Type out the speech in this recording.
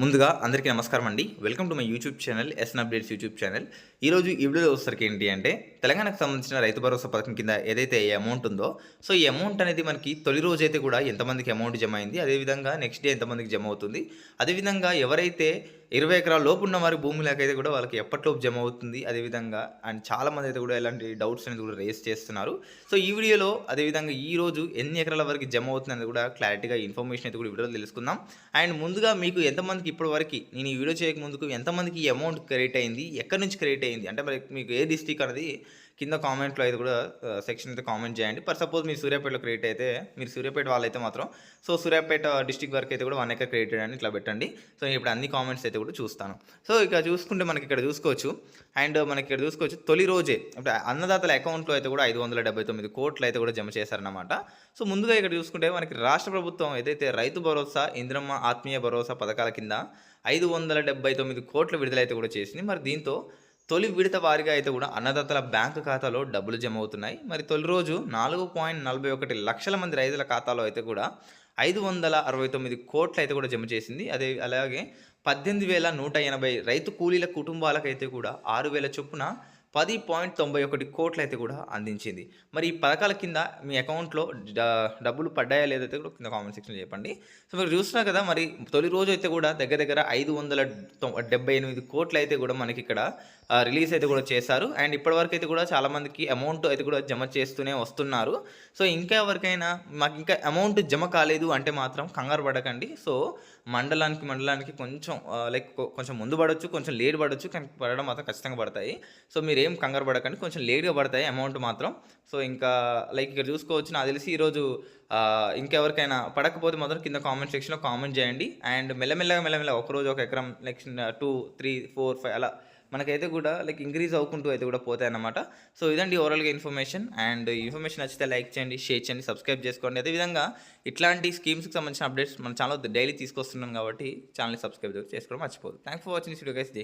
ముందుగా అందరికీ నమస్కారం అండి. Welcome to my YouTube channel SN updates YouTube channel. ఈరోజు ఈ వీడియోలో వచ్చేసరికి ఏంటి అంటే తెలంగాణకు సంబంధించిన రైతు భరోసా పథకం కింద ఏదైతే అమౌంట్ ఉందో సో ఈ అమౌంట్ అనేది మనకి తొలి రోజు అయితే కూడా ఎంతమందికి అమౌంట్ జమ అయింది అదేవిధంగా నెక్స్ట్ డే ఎంతమందికి జమ అవుతుంది అదేవిధంగా ఎవరైతే ఇరవై ఎకరాల లోపు ఉన్న వారి భూములకైతే కూడా వాళ్ళకి ఎప్పటిలోపు జమ అవుతుంది అదేవిధంగా అండ్ చాలామంది అయితే కూడా ఇలాంటి డౌట్స్ అనేది కూడా రేస్ చేస్తున్నారు. సో ఈ వీడియోలో అదేవిధంగా ఈ రోజు ఎన్ని ఎకరాల వరకు జమ అవుతుంది అనేది కూడా క్లారిటీగా ఇన్ఫర్మేషన్ అయితే కూడా వీడియోలో తెలుసుకుందాం. అండ్ ముందుగా మీకు ఎంతమంది ఎంతమందికి ఇప్పటి వరకు నేను ఈ వీడియో చేయక ముందుకు ఎంతమందికి ఈ అమౌంట్ క్రియేట్ అయింది ఎక్కడి నుంచి క్రియేట్ అయింది? అంటే మరి మీకు ఏ డిస్టిక్ అనేది కింద కామెంట్లో అయితే కూడా సెక్షన్ అయితే కామెంట్ చేయండి. పర్ సపోజ్ మీరు సూర్యాపేటలో క్రియేట్ అయితే మీరు సూర్యాపేట వాళ్ళైతే మాత్రం సో సూర్యాపేట డిస్టిక్ వరకు అయితే కూడా వన్ ఎకర్ క్రియేటెడ్ అని ఇట్లా పెట్టండి. సో నేను ఇప్పుడు అన్ని కామెంట్స్ అయితే కూడా చూస్తాను. సో ఇక చూసుకుంటే మనకి ఇక్కడ చూసుకోవచ్చు. అండ్ మనకి ఇక్కడ చూసుకోవచ్చు తొలి రోజే అంటే అన్నదాతల అకౌంట్లో అయితే కూడా ఐదు వందల డెబ్బై తొమ్మిది కోట్లు అయితే కూడా జమ చేశారన్నమాట. సో ముందుగా ఇక్కడ చూసుకుంటే మనకి రాష్ట్ర ప్రభుత్వం ఏదైతే రైతు భరోసా ఇంద్రమ్మ ఆత్మీయ భరోసా పథకాల కింద ఐదు వందల డెబ్బై తొమ్మిది కోట్ల విడుదలైతే కూడా చేసింది. మరి దీంతో తొలి విడత వారిగా అయితే కూడా అన్నదాతల బ్యాంకు ఖాతాలో డబ్బులు జమ అవుతున్నాయి. మరి తొలి రోజు నాలుగు పాయింట్ నలభై ఒకటి లక్షల మంది రైతుల ఖాతాలో అయితే కూడా ఐదు వందల అరవై తొమ్మిది కోట్లు అయితే కూడా జమ చేసింది. అదే అలాగే పద్దెనిమిది వేల నూట ఎనభై రైతు కూలీల కుటుంబాలకైతే కూడా ఆరు వేల చొప్పున పది పాయింట్ తొంభై ఒకటి కోట్లు అయితే కూడా అందించింది. మరి ఈ పథకాల కింద మీ అకౌంట్లో డబ్బులు పడ్డాయా లేదైతే కూడా కింద కామెంట్ సెక్షన్లో చెప్పండి. సో మీరు చూస్తున్నారు కదా మరి తొలి రోజు అయితే కూడా దగ్గర దగ్గర ఐదు వందల డెబ్బై ఎనిమిది కోట్లు అయితే కూడా మనకి ఇక్కడ రిలీజ్ అయితే కూడా చేశారు. అండ్ ఇప్పటివరకు అయితే కూడా చాలామందికి అమౌంట్ అయితే కూడా జమ చేస్తూనే వస్తున్నారు. సో ఇంకా ఎవరికైనా మాకు ఇంకా అమౌంట్ జమ కాలేదు అంటే మాత్రం కంగారు పడకండి. సో మండలానికి మండలానికి కొంచెం లైక్ కొంచెం ముందు పడవచ్చు కొంచెం లేట్ పడవచ్చు కానీ పడడం మాత్రం ఖచ్చితంగా పడతాయి. సో మీరు ఏం కంగారు పడకండి. కొంచెం లేట్గా పడతాయి అమౌంట్ మాత్రం. సో ఇంకా లైక్ ఇక్కడ చూసుకోవచ్చు. నాకు తెలిసి ఈరోజు ఇంకెవరికైనా పడకపోతే మాత్రం కింద కామెంట్ సెక్షన్లో కామెంట్ చేయండి. అండ్ మెల్లమెల్లగా మెల్లమెల్లగా ఒకరోజు ఒక ఎకరం next two three four five అలా మనకైతే కూడా లైక్ ఇంక్రీజ్ అవుకుంటూ అయితే కూడా పోతాయి అన్నమాట. సో ఇదండి ఓవరాల్గా ఇన్ఫర్మేషన్. అండ్ ఇన్ఫర్మేషన్ నచ్చితే లైక్ చేయండి షేర్ చేయండి సబ్స్క్రైబ్ చేసుకోండి. అదేవిధంగా ఇట్లాంటి స్కీమ్స్కి సంబంధించిన అప్డేట్స్ మన ఛానల్ డైలీ తీసుకొస్తున్నాం కాబట్టి ఛానల్ని సబ్స్క్రైబ్ చేసుకోవడం మర్చిపోదు thank for watching video guys day